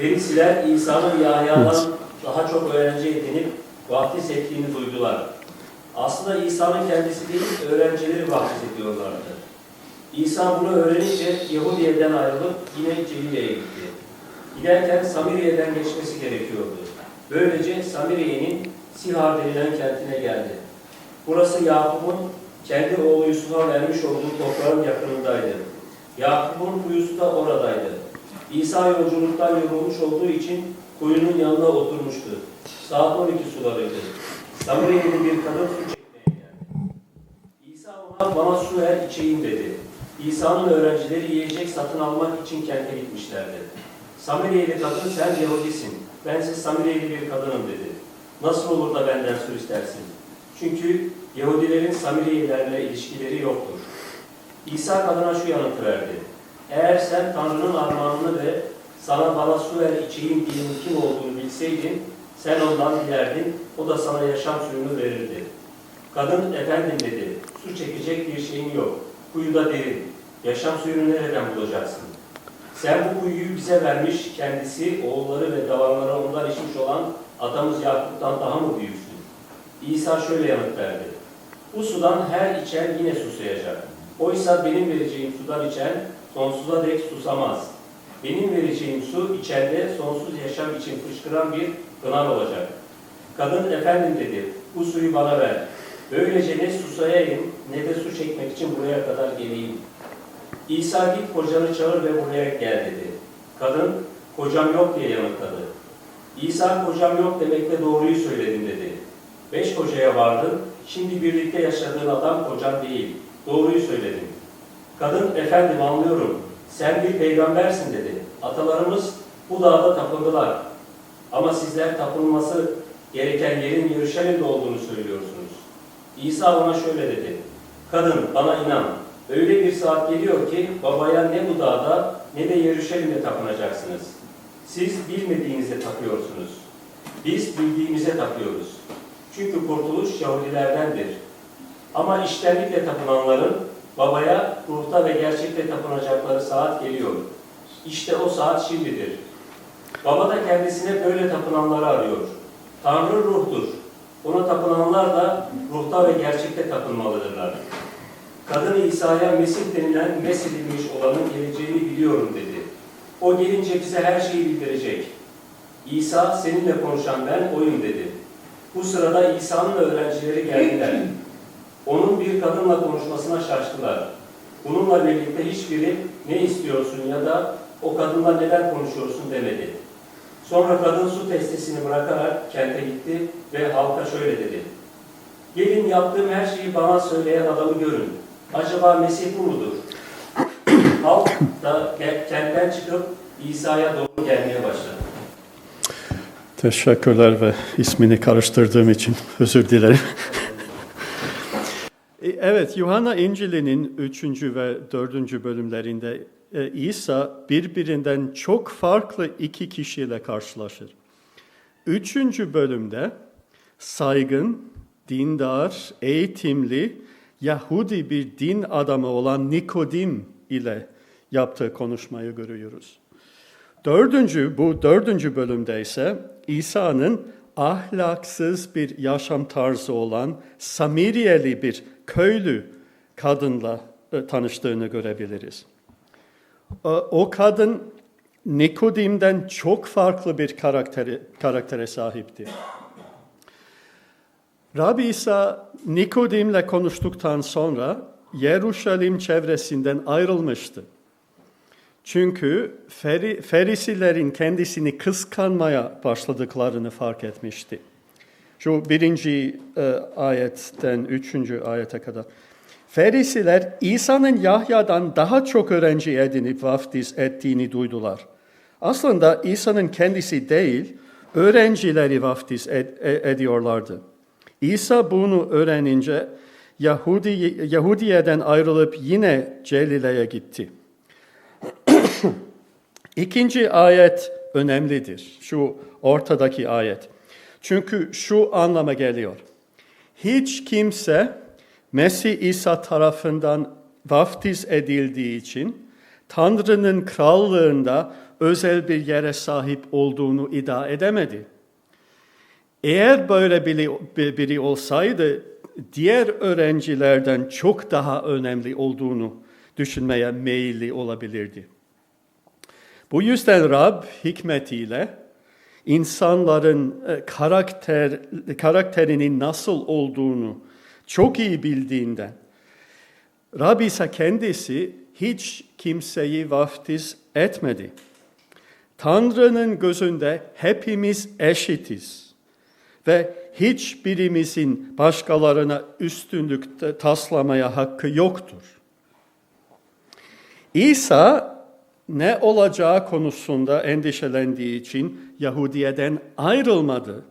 Ferisiler İsa'nın Yahya'dan daha çok öğrenci edinip vaftiz ettiğini duydular. Aslında İsa'nın kendisi değil, öğrencileri vaftiz ediyorlardı. İsa bunu öğrenince Yahudiye'den ayrılıp yine Celile'ye gitti. Giderken Samiriye'den geçmesi gerekiyordu. Böylece Samiriye'nin Sihar denilen kentine geldi. Burası Yakup'un kendi oğlu Yusuf'a vermiş olduğu toprağın yakınındaydı. Yakup'un kuyusu da oradaydı. İsa yolculuktan yorulmuş olduğu için kuyunun yanına oturmuştu. Saat 12 sularıydı. Samiriyeli bir kadın su çekmeye geldi. İsa ona bana su ver içeyim dedi. İsa'nın öğrencileri yiyecek satın almak için kente gitmişlerdi. Samiriyeli kadın sen Yahudisin, bense Samiriyeli bir kadınım dedi. Nasıl olur da benden su istersin? Çünkü Yahudilerin Samiriyelilerle ilişkileri yoktur. İsa kadına şu yanıtı verdi. Eğer sen Tanrı'nın armağanını ve sana bana su ver içeyim diyenin kim olduğunu bilseydin, sen ondan dilerdin, o da sana yaşam suyunu verirdi. Kadın, efendim dedi, su çekecek bir şeyin yok, kuyuda derin, yaşam suyunu nereden bulacaksın? Sen bu kuyuyu bize vermiş, kendisi, oğulları ve davarları ondan içmiş olan atamız Yakup'tan daha mı büyüksün? İsa şöyle yanıt verdi. Bu sudan her içen yine susayacak. Oysa benim vereceğim sudan içen sonsuza dek susamaz. Benim vereceğim su içende sonsuz yaşam için fışkıran bir pınar olacak. Kadın efendim dedi, bu suyu bana ver. Böylece ne susayayım ne de su çekmek için buraya kadar geleyim. İsa git kocanı çağır ve buraya gel dedi. Kadın, kocam yok diye yanıtladı. İsa kocam yok demekle doğruyu söyledin dedi. Beş kocaya vardın, şimdi birlikte yaşadığın adam kocan değil. Doğruyu söyledin. Kadın, efendim anlıyorum, sen bir peygambersin dedi. Atalarımız bu dağda tapındılar. Ama sizler tapınması gereken yerin Yeruşalim'de olduğunu söylüyorsunuz. İsa ona şöyle dedi. Kadın bana inan. Öyle bir saat geliyor ki babaya ne bu dağda ne de Yeruşalim'de tapınacaksınız. Siz bilmediğinize tapıyorsunuz. Biz bildiğimize tapıyoruz. Çünkü kurtuluş Yahudilerdendir. Ama iştenlikle tapınanların babaya ruhta ve gerçekte tapınacakları saat geliyor. İşte o saat şimdidir. Baba da kendisine böyle tapınanları arıyor. Tanrı ruhtur. Ona tapınanlar da ruhta ve gerçekte tapınmalıdırlar. Kadın İsa'ya Mesih denilen mesedilmiş olanın geleceğini biliyorum dedi. O gelince bize her şeyi bildirecek. İsa seninle konuşan ben oyum dedi. Bu sırada İsa'nın öğrencileri geldiler. Onun bir kadınla konuşmasına şaştılar. Bununla birlikte hiçbiri ne istiyorsun ya da o kadınla neden konuşuyorsun demedi. Sonra kadın su testesini bırakarak kente gitti ve halka şöyle dedi. Gelin yaptığım her şeyi bana söyleyen adamı görün. Acaba Mesih bu mudur? Halk da kentten çıkıp İsa'ya doğru gelmeye başladı. Teşekkürler ve ismini karıştırdığım için özür dilerim. E, evet, Yuhanna İncil'inin 3. ve 4. bölümlerinde e, İsa birbirinden çok farklı iki kişiyle karşılaşır. 3. bölümde saygın, dindar, eğitimli, Yahudi bir din adamı olan Nikodim ile yaptığı konuşmayı görüyoruz. Dördüncü, bu dördüncü bölümde ise İsa'nın ahlaksız bir yaşam tarzı olan Samiriyeli bir köylü kadınla e, tanıştığını görebiliriz. O kadın Nikodim'den çok farklı bir karaktere, karaktere sahipti. Rabbi İsa Nikodim'le konuştuktan sonra Yeruşalim çevresinden ayrılmıştı. Çünkü Feri, Ferisilerin kendisini kıskanmaya başladıklarını fark etmişti. Şu birinci e, ayetten üçüncü ayete kadar. Ferisiler İsa'nın Yahya'dan daha çok öğrenci edinip vaftiz ettiğini duydular. Aslında İsa'nın kendisi değil, öğrencileri vaftiz ed, e, ediyorlardı. İsa bunu öğrenince Yahudi, Yahudiye'den ayrılıp yine Celile'ye gitti. İkinci ayet önemlidir. Şu ortadaki ayet. Çünkü şu anlama geliyor. Hiç kimse Mesih İsa tarafından vaftiz edildiği için Tanrı'nın krallığında özel bir yere sahip olduğunu iddia edemedi. Eğer böyle biri, biri olsaydı diğer öğrencilerden çok daha önemli olduğunu düşünmeye meyilli olabilirdi. Bu yüzden Rab hikmetiyle insanların e, karakter karakterinin nasıl olduğunu çok iyi bildiğinden Rab ise kendisi hiç kimseyi vaftiz etmedi. Tanrı'nın gözünde hepimiz eşitiz ve hiçbirimizin başkalarına üstünlük taslamaya hakkı yoktur. İsa ne olacağı konusunda endişelendiği için Yahudiye'den ayrılmadı.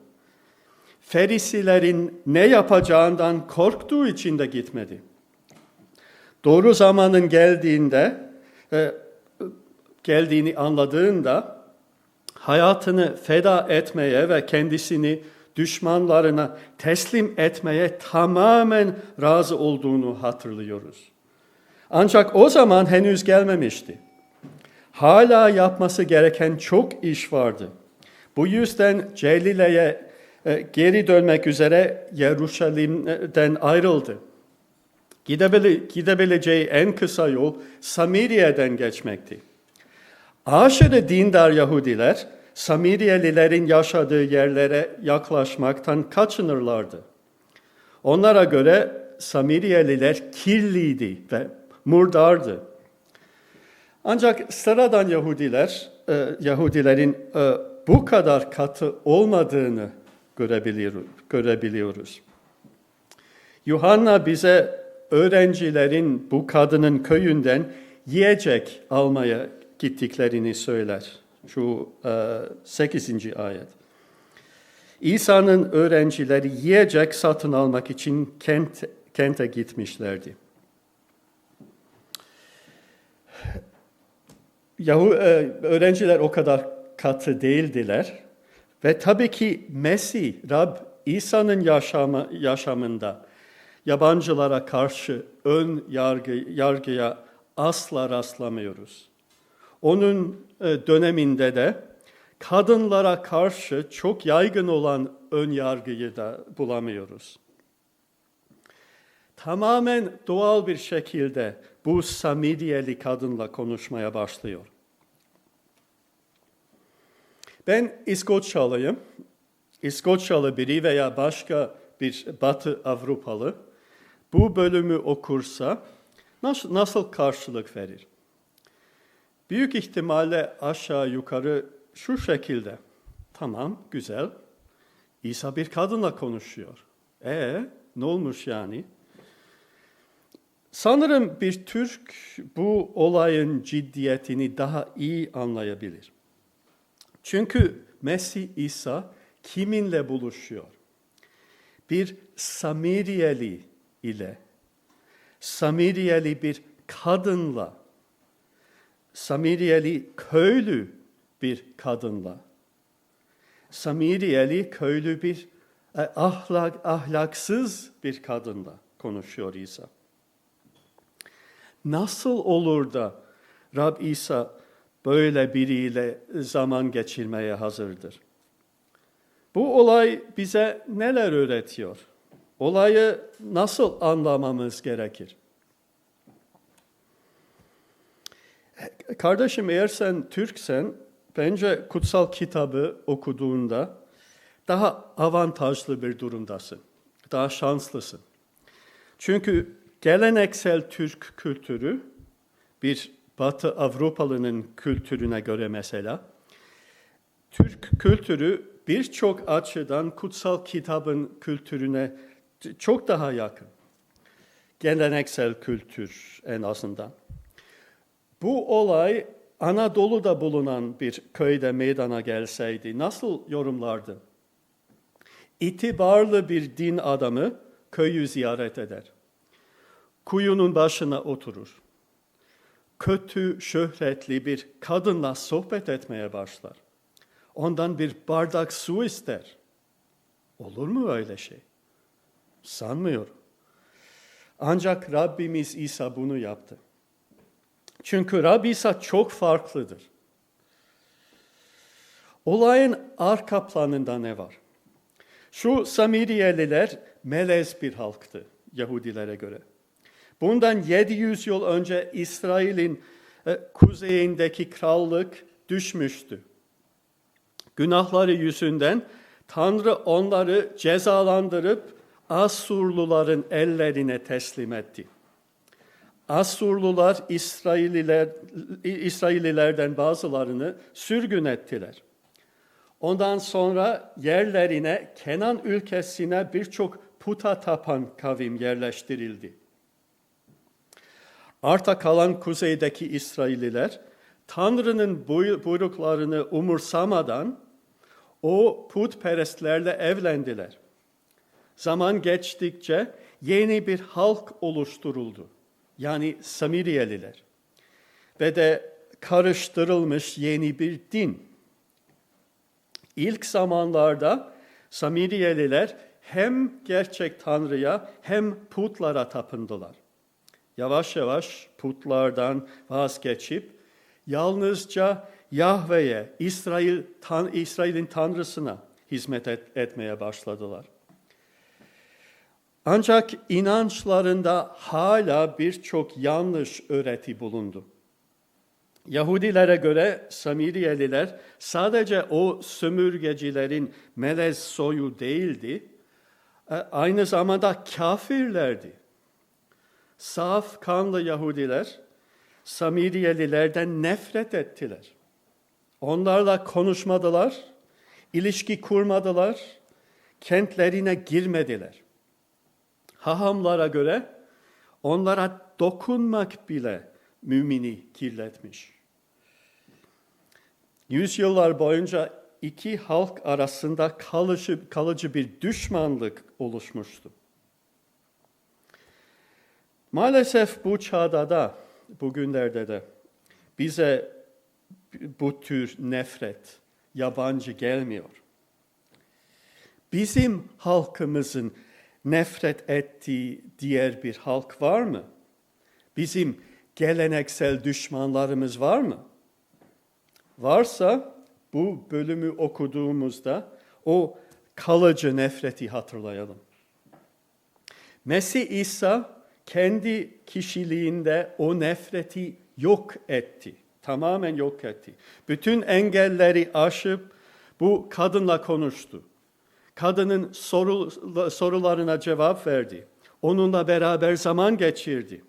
Ferisilerin ne yapacağından korktuğu için de gitmedi. Doğru zamanın geldiğinde, e, geldiğini anladığında hayatını feda etmeye ve kendisini düşmanlarına teslim etmeye tamamen razı olduğunu hatırlıyoruz. Ancak o zaman henüz gelmemişti. Hala yapması gereken çok iş vardı. Bu yüzden Celile'ye e, geri dönmek üzere Yeruşalim'den ayrıldı. Gidebile, gidebileceği en kısa yol Samiriye'den geçmekti. Aşırı dindar Yahudiler Samiriyelilerin yaşadığı yerlere yaklaşmaktan kaçınırlardı. Onlara göre Samiriyeliler kirliydi ve murdardı. Ancak sıradan Yahudiler, e, Yahudilerin e, bu kadar katı olmadığını görebiliyoruz. Yuhanna bize öğrencilerin bu kadının köyünden yiyecek almaya gittiklerini söyler. Şu 8. ayet. İsa'nın öğrencileri yiyecek satın almak için kent, kente gitmişlerdi. Yahu, öğrenciler o kadar katı değildiler. Ve tabii ki Mesih, Rab İsa'nın yaşamı, yaşamında yabancılara karşı ön yargı, yargıya asla rastlamıyoruz. Onun e, döneminde de kadınlara karşı çok yaygın olan ön yargıyı da bulamıyoruz. Tamamen doğal bir şekilde bu Samiriyeli kadınla konuşmaya başlıyor. Ben İskoçyalıyım. İskoçyalı biri veya başka bir Batı Avrupalı bu bölümü okursa nasıl, nasıl karşılık verir? Büyük ihtimalle aşağı yukarı şu şekilde. Tamam, güzel. İsa bir kadınla konuşuyor. E ne olmuş yani? Sanırım bir Türk bu olayın ciddiyetini daha iyi anlayabilir. Çünkü Mesih İsa kiminle buluşuyor? Bir Samiriyeli ile, Samiriyeli bir kadınla, Samiriyeli köylü bir kadınla, Samiriyeli köylü bir e, ahlak, ahlaksız bir kadınla konuşuyor İsa. Nasıl olur da Rab İsa böyle biriyle zaman geçirmeye hazırdır? Bu olay bize neler öğretiyor? Olayı nasıl anlamamız gerekir? Kardeşim eğer sen Türksen bence kutsal kitabı okuduğunda daha avantajlı bir durumdasın. Daha şanslısın. Çünkü geleneksel Türk kültürü bir Batı Avrupalının kültürüne göre mesela Türk kültürü birçok açıdan kutsal kitabın kültürüne çok daha yakın. Geleneksel kültür en azından. Bu olay Anadolu'da bulunan bir köyde meydana gelseydi nasıl yorumlardı? İtibarlı bir din adamı köyü ziyaret eder. Kuyunun başına oturur. Kötü, şöhretli bir kadınla sohbet etmeye başlar. Ondan bir bardak su ister. Olur mu öyle şey? Sanmıyorum. Ancak Rabbimiz İsa bunu yaptı. Çünkü Rab İsa çok farklıdır. Olayın arka planında ne var? Şu Samiriyeliler melez bir halktı Yahudilere göre. Bundan 700 yıl önce İsrail'in e, kuzeyindeki krallık düşmüştü. Günahları yüzünden Tanrı onları cezalandırıp Asurluların ellerine teslim etti. Asurlular İsraililer, İsraililerden bazılarını sürgün ettiler. Ondan sonra yerlerine Kenan ülkesine birçok puta tapan kavim yerleştirildi. Arta kalan kuzeydeki İsraililer Tanrı'nın buyruklarını umursamadan o putperestlerle evlendiler. Zaman geçtikçe yeni bir halk oluşturuldu. Yani Samiriyeliler. Ve de karıştırılmış yeni bir din. İlk zamanlarda Samiriyeliler hem gerçek Tanrı'ya hem putlara tapındılar. Yavaş yavaş putlardan vazgeçip yalnızca Yahve'ye, İsrail, tan, İsrail'in Tanrısına hizmet et, etmeye başladılar. Ancak inançlarında hala birçok yanlış öğreti bulundu. Yahudilere göre Samiriyeliler sadece o sömürgecilerin melez soyu değildi, e, aynı zamanda kafirlerdi. Saf kanlı Yahudiler Samiriyelilerden nefret ettiler. Onlarla konuşmadılar, ilişki kurmadılar, kentlerine girmediler. Hahamlara göre onlara dokunmak bile mümini kirletmiş. Yüzyıllar boyunca iki halk arasında kalıcı, kalıcı bir düşmanlık oluşmuştu. Maalesef bu çağda da, bugünlerde de bize bu tür nefret, yabancı gelmiyor. Bizim halkımızın nefret ettiği diğer bir halk var mı? Bizim geleneksel düşmanlarımız var mı? Varsa bu bölümü okuduğumuzda o kalıcı nefreti hatırlayalım. Mesih İsa kendi kişiliğinde o nefreti yok etti. Tamamen yok etti. Bütün engelleri aşıp bu kadınla konuştu. Kadının soru, sorularına cevap verdi. Onunla beraber zaman geçirdi.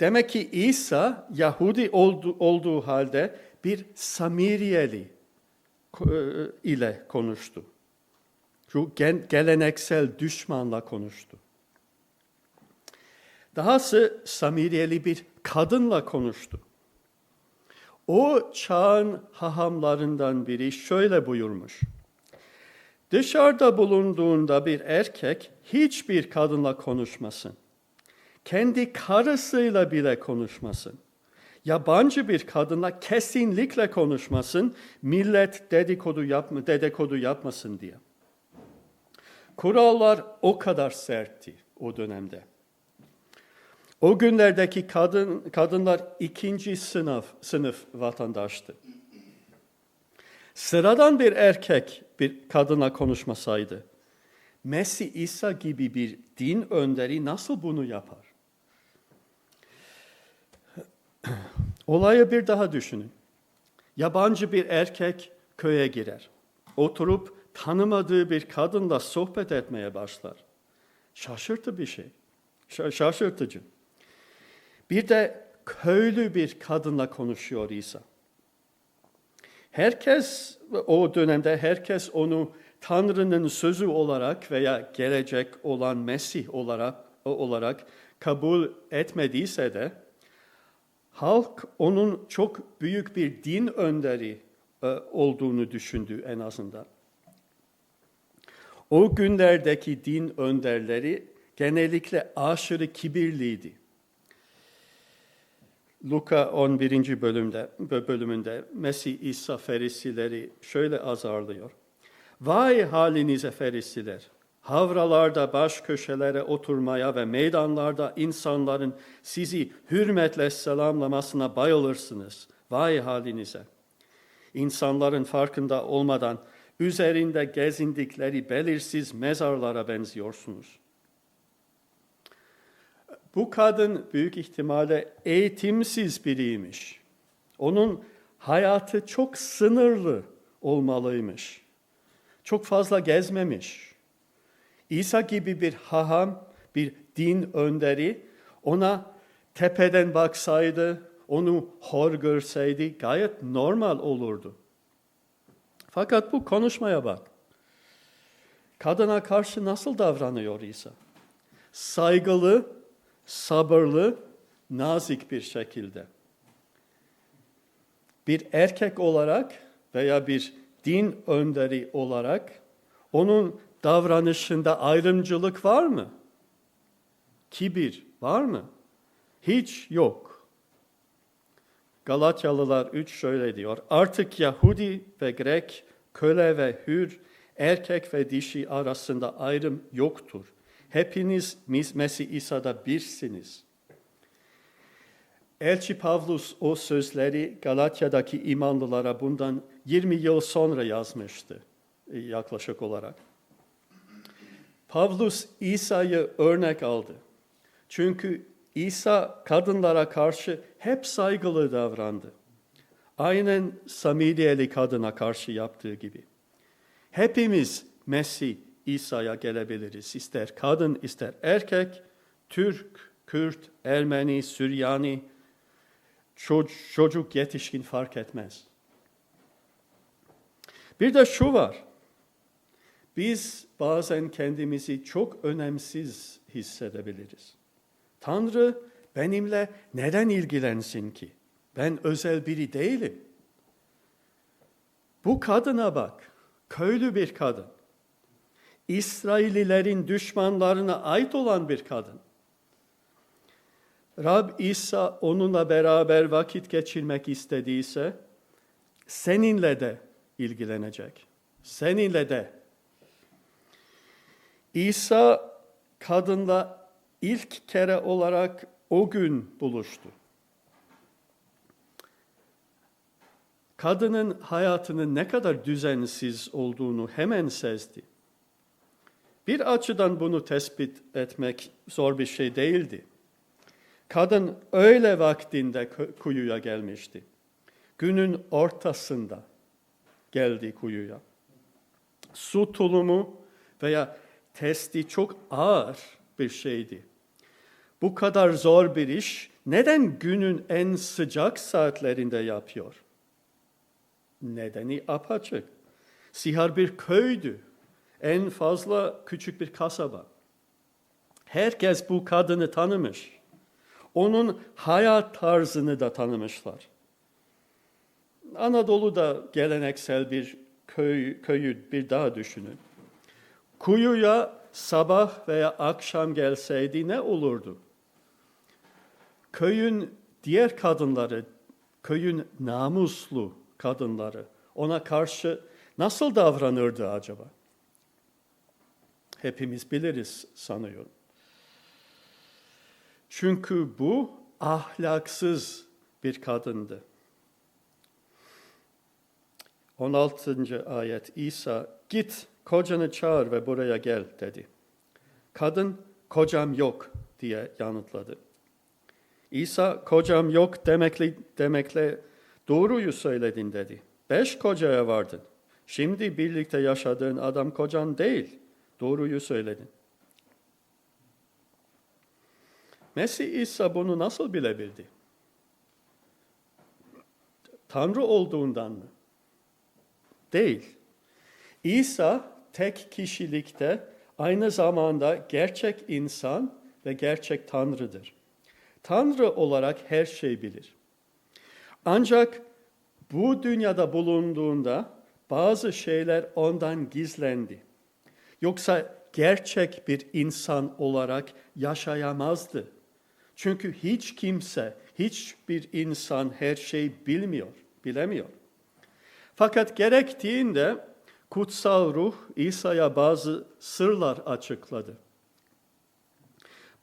Demek ki İsa Yahudi oldu, olduğu halde bir Samiriyeli e, ile konuştu. Şu geleneksel düşmanla konuştu. Dahası Samiriyeli bir kadınla konuştu. O çağın hahamlarından biri şöyle buyurmuş. Dışarıda bulunduğunda bir erkek hiçbir kadınla konuşmasın. Kendi karısıyla bile konuşmasın. Yabancı bir kadınla kesinlikle konuşmasın. Millet dedikodu, yapma, dedikodu yapmasın diye. Kurallar o kadar sertti o dönemde. O günlerdeki kadın kadınlar ikinci sınıf sınıf vatandaştı. Sıradan bir erkek bir kadına konuşmasaydı, Mesih İsa gibi bir din önderi nasıl bunu yapar? Olayı bir daha düşünün. Yabancı bir erkek köye girer. Oturup tanımadığı bir kadınla sohbet etmeye başlar. Şaşırtı bir şey. Şaşırtıcı. Bir de köylü bir kadınla konuşuyor İsa. Herkes o dönemde herkes onu Tanrı'nın sözü olarak veya gelecek olan Mesih olarak olarak kabul etmediyse de halk onun çok büyük bir din önderi e, olduğunu düşündü en azından. O günlerdeki din önderleri genellikle aşırı kibirliydi. Luka 11. bölümde bölümünde Mesih İsa Ferisileri şöyle azarlıyor. Vay halinize Ferisiler! Havralarda baş köşelere oturmaya ve meydanlarda insanların sizi hürmetle selamlamasına bayılırsınız. Vay halinize! insanların farkında olmadan üzerinde gezindikleri belirsiz mezarlara benziyorsunuz. Bu kadın büyük ihtimalle eğitimsiz biriymiş. Onun hayatı çok sınırlı olmalıymış. Çok fazla gezmemiş. İsa gibi bir haham, bir din önderi ona tepeden baksaydı, onu hor görseydi gayet normal olurdu. Fakat bu konuşmaya bak. Kadına karşı nasıl davranıyor İsa? Saygılı, sabırlı, nazik bir şekilde. Bir erkek olarak veya bir din önderi olarak onun davranışında ayrımcılık var mı? Kibir var mı? Hiç yok. Galatyalılar 3 şöyle diyor. Artık Yahudi ve Grek, köle ve hür, erkek ve dişi arasında ayrım yoktur. Hepiniz Mesih İsa'da birsiniz. Elçi Pavlus o sözleri Galatya'daki imanlılara bundan 20 yıl sonra yazmıştı e, yaklaşık olarak. Pavlus İsa'yı örnek aldı. Çünkü İsa kadınlara karşı hep saygılı davrandı. Aynen Samidiyeli kadına karşı yaptığı gibi. Hepimiz Mesih İsa'ya gelebiliriz. İster kadın ister erkek, Türk, Kürt, Ermeni, Süryani, çocuk yetişkin fark etmez. Bir de şu var. Biz bazen kendimizi çok önemsiz hissedebiliriz. Tanrı benimle neden ilgilensin ki? Ben özel biri değilim. Bu kadına bak. Köylü bir kadın. İsraililerin düşmanlarına ait olan bir kadın. Rab İsa onunla beraber vakit geçirmek istediyse seninle de ilgilenecek. Seninle de. İsa kadınla ilk kere olarak o gün buluştu. Kadının hayatının ne kadar düzensiz olduğunu hemen sezdi. Bir açıdan bunu tespit etmek zor bir şey değildi. Kadın öyle vaktinde kuyuya gelmişti. Günün ortasında geldi kuyuya. Su tulumu veya testi çok ağır bir şeydi. Bu kadar zor bir iş neden günün en sıcak saatlerinde yapıyor? Nedeni apaçık. Sihar bir köydü. En fazla küçük bir kasaba. Herkes bu kadını tanımış. Onun hayat tarzını da tanımışlar. Anadolu'da geleneksel bir köy, köyü bir daha düşünün. Kuyuya sabah veya akşam gelseydi ne olurdu? Köyün diğer kadınları, köyün namuslu kadınları ona karşı nasıl davranırdı acaba? Hepimiz biliriz sanıyorum. Çünkü bu ahlaksız bir kadındı. 16. ayet İsa git kocanı çağır ve buraya gel dedi. Kadın kocam yok diye yanıtladı. İsa kocam yok demekle, demekle doğruyu söyledin dedi. Beş kocaya vardın. Şimdi birlikte yaşadığın adam kocan değil. Doğruyu söyledin. Mesih İsa bunu nasıl bilebildi? Tanrı olduğundan mı? Değil. İsa tek kişilikte aynı zamanda gerçek insan ve gerçek Tanrı'dır. Tanrı olarak her şey bilir. Ancak bu dünyada bulunduğunda bazı şeyler ondan gizlendi. Yoksa gerçek bir insan olarak yaşayamazdı. Çünkü hiç kimse, hiçbir insan her şeyi bilmiyor, bilemiyor. Fakat gerektiğinde kutsal ruh İsa'ya bazı sırlar açıkladı.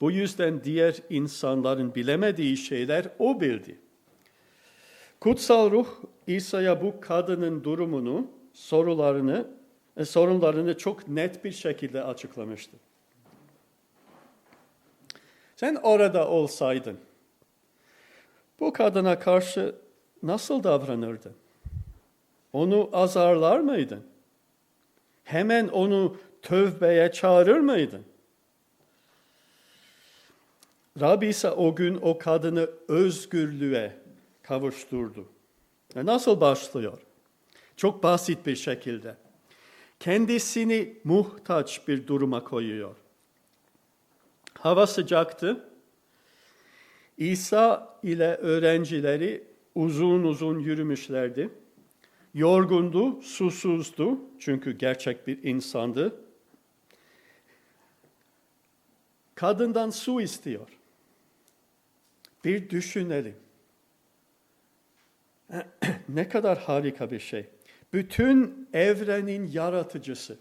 Bu yüzden diğer insanların bilemediği şeyler o bildi. Kutsal ruh İsa'ya bu kadının durumunu, sorularını, sorunlarını çok net bir şekilde açıklamıştı. Sen orada olsaydın, bu kadına karşı nasıl davranırdın? Onu azarlar mıydın? Hemen onu tövbeye çağırır mıydın? Rabbi ise o gün o kadını özgürlüğe kavuşturdu. E nasıl başlıyor? Çok basit bir şekilde. Kendisini muhtaç bir duruma koyuyor. Hava sıcaktı. İsa ile öğrencileri uzun uzun yürümüşlerdi. Yorgundu, susuzdu çünkü gerçek bir insandı. Kadından su istiyor. Bir düşünelim. ne kadar harika bir şey. Bütün evrenin yaratıcısı,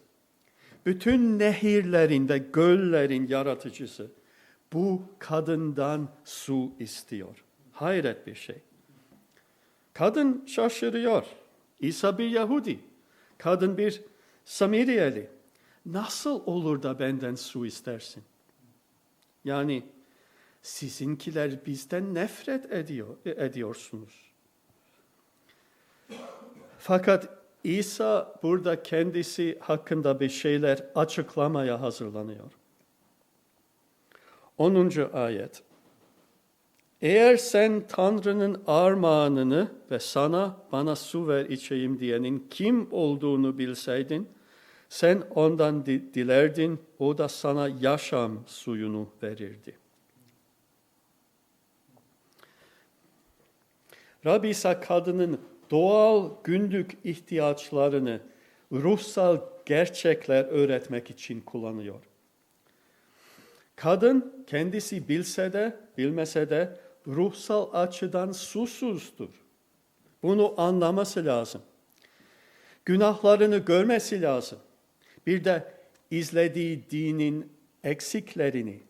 bütün nehirlerin ve göllerin yaratıcısı bu kadından su istiyor. Hayret bir şey. Kadın şaşırıyor. İsa bir Yahudi. Kadın bir Samiriyeli. Nasıl olur da benden su istersin? Yani sizinkiler bizden nefret ediyor, ediyorsunuz. Fakat İsa burada kendisi hakkında bir şeyler açıklamaya hazırlanıyor. 10. ayet. Eğer sen Tanrı'nın armağanını ve sana bana su ver içeyim diyenin kim olduğunu bilseydin, sen ondan dilerdin, o da sana yaşam suyunu verirdi. Rabbi ise kadının doğal günlük ihtiyaçlarını ruhsal gerçekler öğretmek için kullanıyor. Kadın kendisi bilse de bilmese de ruhsal açıdan susuzdur. Bunu anlaması lazım. Günahlarını görmesi lazım. Bir de izlediği dinin eksiklerini.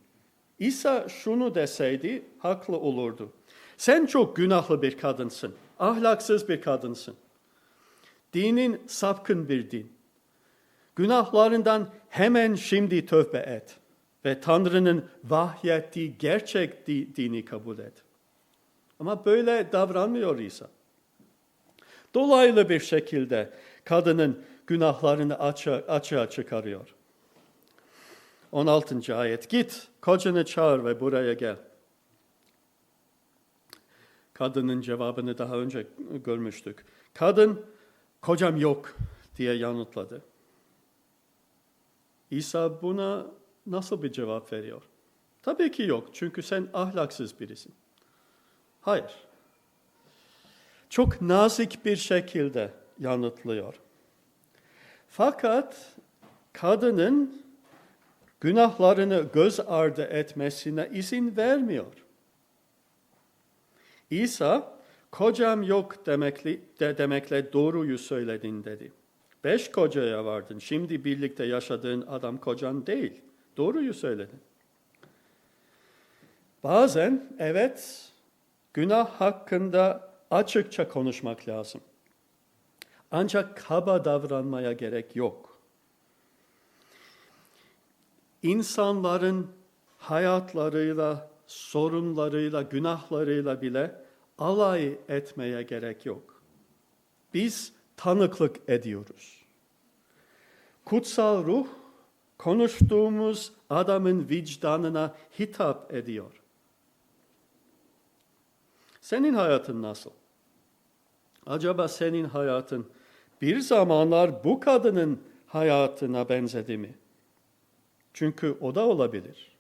İsa şunu deseydi haklı olurdu. Sen çok günahlı bir kadınsın. Ahlaksız bir kadınsın. Dinin sapkın bir din. Günahlarından hemen şimdi tövbe et ve Tanrı'nın vahyettiği gerçek dini kabul et. Ama böyle davranmıyor İsa. Dolaylı bir şekilde kadının günahlarını açığa, açığa çıkarıyor. 16. ayet. Git, kocanı çağır ve buraya gel. Kadının cevabını daha önce görmüştük. Kadın, kocam yok diye yanıtladı. İsa buna nasıl bir cevap veriyor? Tabii ki yok çünkü sen ahlaksız birisin. Hayır. Çok nazik bir şekilde yanıtlıyor. Fakat kadının günahlarını göz ardı etmesine izin vermiyor. İsa, kocam yok demekle, de demekle doğruyu söyledin dedi. Beş kocaya vardın, şimdi birlikte yaşadığın adam kocan değil. Doğruyu söyledin. Bazen evet, günah hakkında açıkça konuşmak lazım. Ancak kaba davranmaya gerek yok. İnsanların hayatlarıyla, sorunlarıyla, günahlarıyla bile alay etmeye gerek yok. Biz tanıklık ediyoruz. Kutsal ruh konuştuğumuz adamın vicdanına hitap ediyor. Senin hayatın nasıl? Acaba senin hayatın bir zamanlar bu kadının hayatına benzedi mi? Çünkü o da olabilir.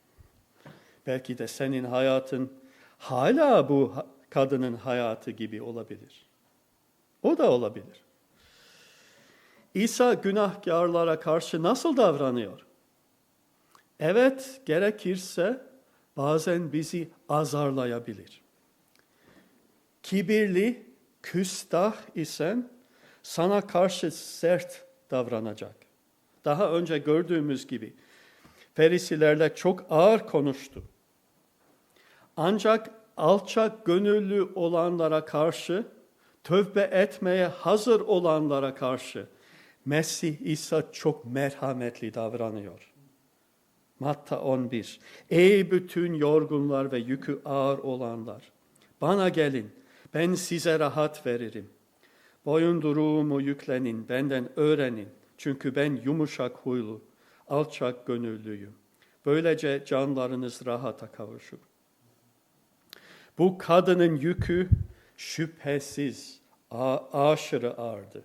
Belki de senin hayatın hala bu kadının hayatı gibi olabilir. O da olabilir. İsa günahkarlara karşı nasıl davranıyor? Evet, gerekirse bazen bizi azarlayabilir. Kibirli, küstah isen sana karşı sert davranacak. Daha önce gördüğümüz gibi Ferisilerle çok ağır konuştu. Ancak alçak gönüllü olanlara karşı tövbe etmeye hazır olanlara karşı Mesih İsa çok merhametli davranıyor. Matta 11. Ey bütün yorgunlar ve yükü ağır olanlar, bana gelin, ben size rahat veririm. Boyunduruğumu yüklenin, benden öğrenin. Çünkü ben yumuşak huylu, alçak gönüllüyüm. Böylece canlarınız rahata kavuşur. Bu kadının yükü şüphesiz aşırı ağırdı.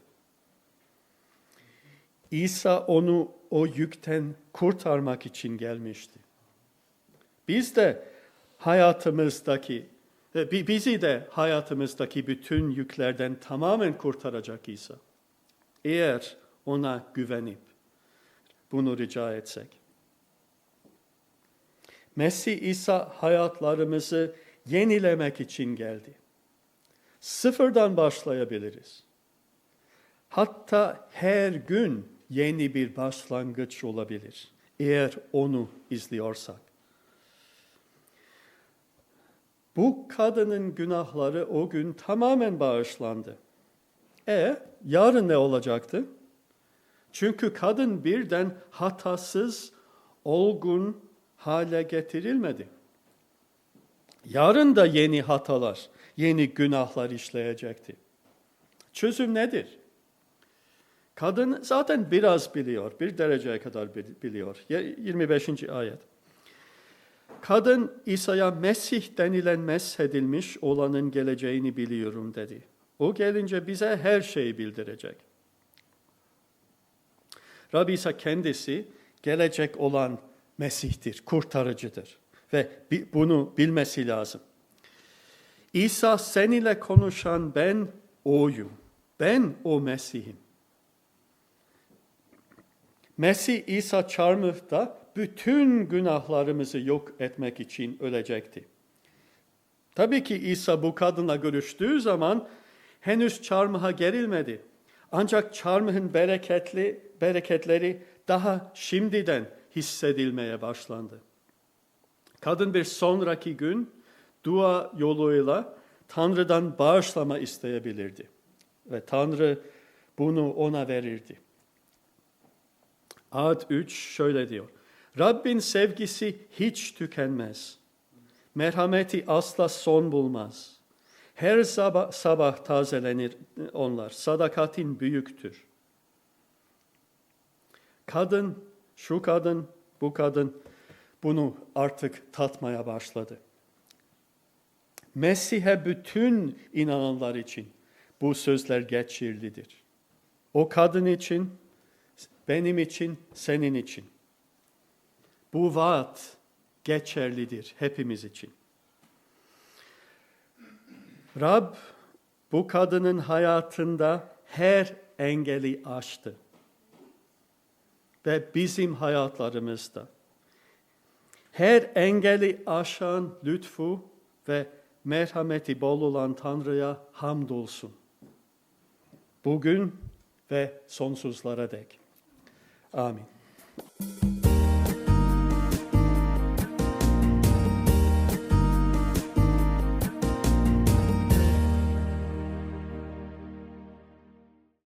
İsa onu o yükten kurtarmak için gelmişti. Biz de hayatımızdaki, e, bi- bizi de hayatımızdaki bütün yüklerden tamamen kurtaracak İsa. Eğer ona güvenip bunu rica etsek. Mesih İsa hayatlarımızı yenilemek için geldi. Sıfırdan başlayabiliriz. Hatta her gün yeni bir başlangıç olabilir. Eğer onu izliyorsak. Bu kadının günahları o gün tamamen bağışlandı. E yarın ne olacaktı? Çünkü kadın birden hatasız, olgun hale getirilmedi. Yarın da yeni hatalar, yeni günahlar işleyecekti. Çözüm nedir? Kadın zaten biraz biliyor, bir dereceye kadar biliyor. 25. ayet. Kadın İsa'ya Mesih denilen meshedilmiş olanın geleceğini biliyorum dedi. O gelince bize her şeyi bildirecek. Rabbi İsa kendisi gelecek olan Mesih'tir, kurtarıcıdır. Ve bunu bilmesi lazım. İsa seninle konuşan ben oyum. Ben o Mesih'im. Mesih İsa çarmıhta bütün günahlarımızı yok etmek için ölecekti. Tabii ki İsa bu kadınla görüştüğü zaman henüz çarmıha gerilmedi. Ancak çarmıhın bereketli bereketleri daha şimdiden hissedilmeye başlandı. Kadın bir sonraki gün dua yoluyla Tanrı'dan bağışlama isteyebilirdi. Ve Tanrı bunu ona verirdi. Ad 3 şöyle diyor. Rabbin sevgisi hiç tükenmez. Merhameti asla son bulmaz. Her sabah, sabah tazelenir onlar. Sadakatin büyüktür. Kadın, şu kadın, bu kadın bunu artık tatmaya başladı. Mesih'e bütün inananlar için bu sözler geçerlidir. O kadın için, benim için, senin için. Bu vaat geçerlidir hepimiz için. Rab bu kadının hayatında her engeli aştı. Ve bizim hayatlarımızda her engeli aşan lütfu ve merhameti bol olan Tanrı'ya hamdolsun. Bugün ve sonsuzlara dek. Amin.